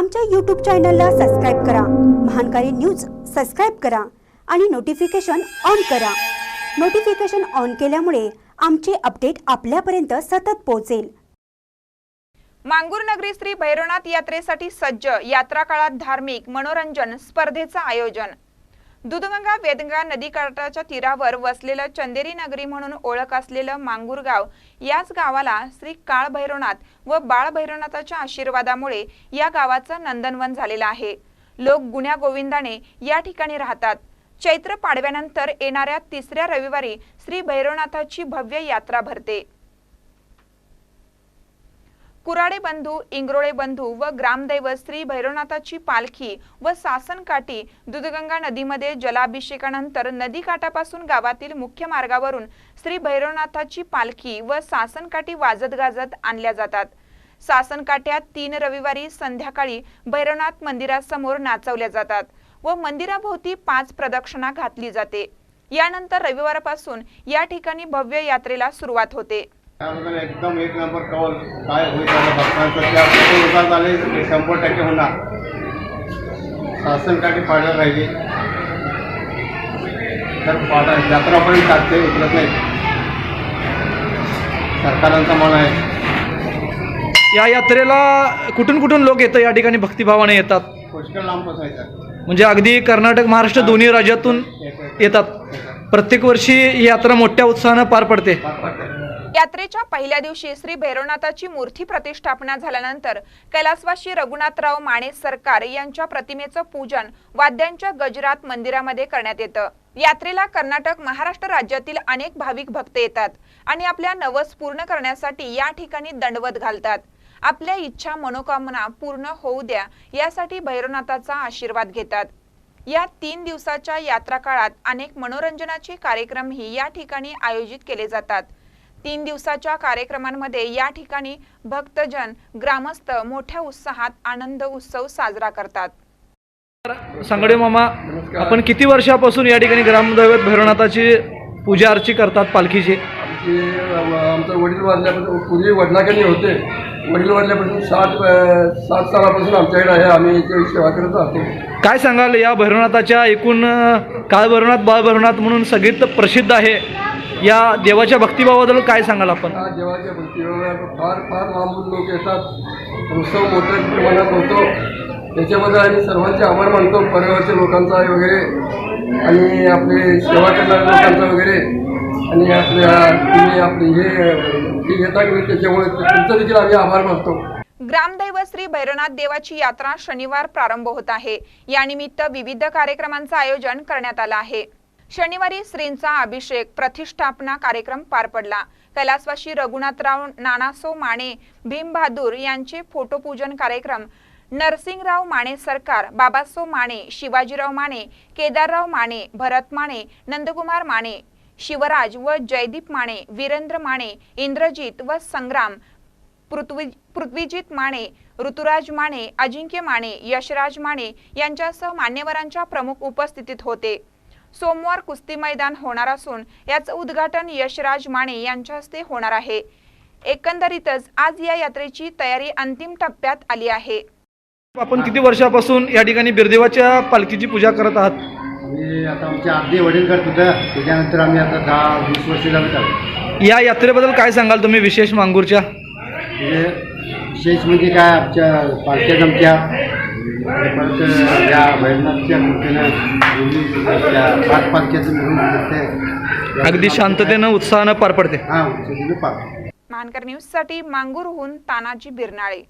आमच्या यूट्यूब चॅनलला सबस्क्राईब करा. महानकारी न्यूज सबस्क्राईब करा आणि नोटिफिकेशन ऑन करा. नोटिफिकेशन ऑन केल्यामुळे आमचे अपडेट आपल्यापर्यंत सतत पोहोचेल. मांगूर नगरी श्री भैरवनाथ यात्रेसाठी सज्ज यात्रा काळात धार्मिक मनोरंजन स्पर्धेचं आयोजन. दूधगंगा वेदगंगा नदीकाठाच्या तीरावर वसलेलं चंदेरी नगरी म्हणून ओळख असलेलं मांगूरगाव याच गावाला श्री काळ भैरवनाथ व बाळ भैरवनाथाच्या आशीर्वादामुळे या गावाचं नंदनवन झालेलं आहे. लोक गुण्या गोविंदाने या ठिकाणी राहतात. चैत्र पाडव्यानंतर येणाऱ्या तिसऱ्या रविवारी श्री भैरवनाथाची भव्य यात्रा भरते. कुराडे बंधू इंग्रोळे बंधू व ग्रामदैवत श्री भैरवनाथाची पालखी व सासनकाठी दुधगंगा नदीमध्ये जलाभिषेकानंतर नदीकाठापासून गावातील मुख्य मार्गावरून श्री भैरवनाथाची पालखी व सासनकाठी वाजत गाजत आणल्या जातात. सासनकाठ्यात तीन रविवारी संध्याकाळी भैरवनाथ मंदिरासमोर नाचवल्या जातात व मंदिराभोवती पाच प्रदक्षिणा घातली जाते. यानंतर रविवारपासून या ठिकाणी भव्य यात्रेला सुरुवात होते. त्याबद्दल एकदम एक नंबर कवल काय होईल त्याला भक्तांचं त्या झाले ते शंभर टक्के होणार. पाडलं राहिली तर पाडा यात्रापर्यंत टाकते उतरत नाही. सरकारांचा मन आहे. या यात्रेला कुठून कुठून लोक येतं? या ठिकाणी भक्तिभावाने येतात. पुष्कळ लांब बसायचं म्हणजे अगदी कर्नाटक महाराष्ट्र दोन्ही राज्यातून येतात प्रत्येक वर्षी ही यात्रा मोठ्या उत्साहानं पार पडते. यात्रेच्या पहिल्या दिवशी श्री भैरवनाथाची मूर्ती प्रतिष्ठापना झाल्यानंतर कैलासवासी रघुनाथराव माने सरकार यांच्या प्रतिमेचं पूजन वाद्यांच्या गजरात मंदिरामध्ये करण्यात येतं. यात्रेला कर्नाटक महाराष्ट्र राज्यातील अनेक भाविक भक्त येतात आणि आपल्या नवस पूर्ण करण्यासाठी या ठिकाणी दंडवत घालतात. आपल्या इच्छा मनोकामना पूर्ण होऊ द्या यासाठी भैरवनाथाचा आशीर्वाद घेतात. या तीन दिवसाच्या यात्रा काळात अनेक मनोरंजनाचे कार्यक्रमही या ठिकाणी आयोजित केले जातात. तीन दिवसाच्या कार्यक्रमांमध्ये या ठिकाणी भक्तजन ग्रामस्थ मोठ्या उत्साहात आनंद उत्सव साजरा करतात. सांगडे मामा आपण किती वर्षापासून या ठिकाणी ग्रामदैवत भैरवनाथाची पूजा अर्ची करतात पालखीची? आमची आमचं वडील वाढल्यापासून पूर्वी वडिलाकडे होते. वडील वाढल्यापासून सात सात सालापासून आमच्याकडे आहे. आम्ही याची सेवा करत राहतो. काय सांगाल या भैरवनाथाच्या एकूण काळ भैरवनाथ बाळ भैरवनाथ म्हणून सगळीत प्रसिद्ध आहे. या देवाच्या भक्तिभावाबद्दल काय सांगाल आपण? हा देवाच्या भक्तीवर फार फार लांबून लोक येतात. उत्सव मोठ्या प्रमाणात होतो. त्याच्याबद्दल आम्ही सर्वांचे आभार मानतो. परिवारच्या लोकांचा वगैरे. आणि आपले सेवा करणाऱ्या लोकांचा वगैरे. आणि आपल्या तुम्ही आपले हे घेता की त्याच्यामुळे तुमचा देखील आम्ही आभार मानतो. ग्रामदैवत श्री भैरवनाथ देवाची यात्रा शनिवार प्रारंभ होत आहे. यानिमित्त विविध कार्यक्रमांचं आयोजन करण्यात आलं आहे. शनिवारी श्रींचा अभिषेक प्रतिष्ठापना कार्यक्रम पार पडला. कैलासवासी रघुनाथराव नानासो माने भीम बहादूर यांचे फोटोपूजन कार्यक्रम. नरसिंगराव माने सरकार बाबासो माने शिवाजीराव माने केदारराव माने भरत माने नंदकुमार माने शिवराज व जयदीप माने वीरेंद्र माने इंद्रजीत व संग्राम पृथ्वी पृथ्वीजीत माने ऋतुराज माने अजिंक्य माने यशराज माने यांच्यासह मान्यवरांच्या प्रमुख उपस्थितीत होते. सोमवार कुस्ती मैदान होणार असून याचं उद्घाटन यशराज माने यांच्या हस्ते होणार आहे. एकंदरीतच आज या यात्रेची तयारी अंतिम टप्प्यात आली आहे. आपण किती वर्षापासून या ठिकाणी बिरदेवाच्या पालखीची पूजा करत आहात? आम्ही आता आमचे आधी वडील करत होतं. त्याच्यानंतर आम्ही आता दहा वीस वर्ष झाले या यात्रेबद्दल काय सांगाल तुम्ही विशेष मांगूरच्या? म्हणजे विशेष म्हणजे काय आमच्या पालख्या जमत्या? आणि परत या भैरनाथच्या मूर्तीनं दोन्ही त्या पाच पालख्याचं मिळून दिसते अगदी शांततेनं उत्साहानं पार पडते. हां पाच महानकर न्यूजसाठी मांगूरहून तानाजी बिरनाळे.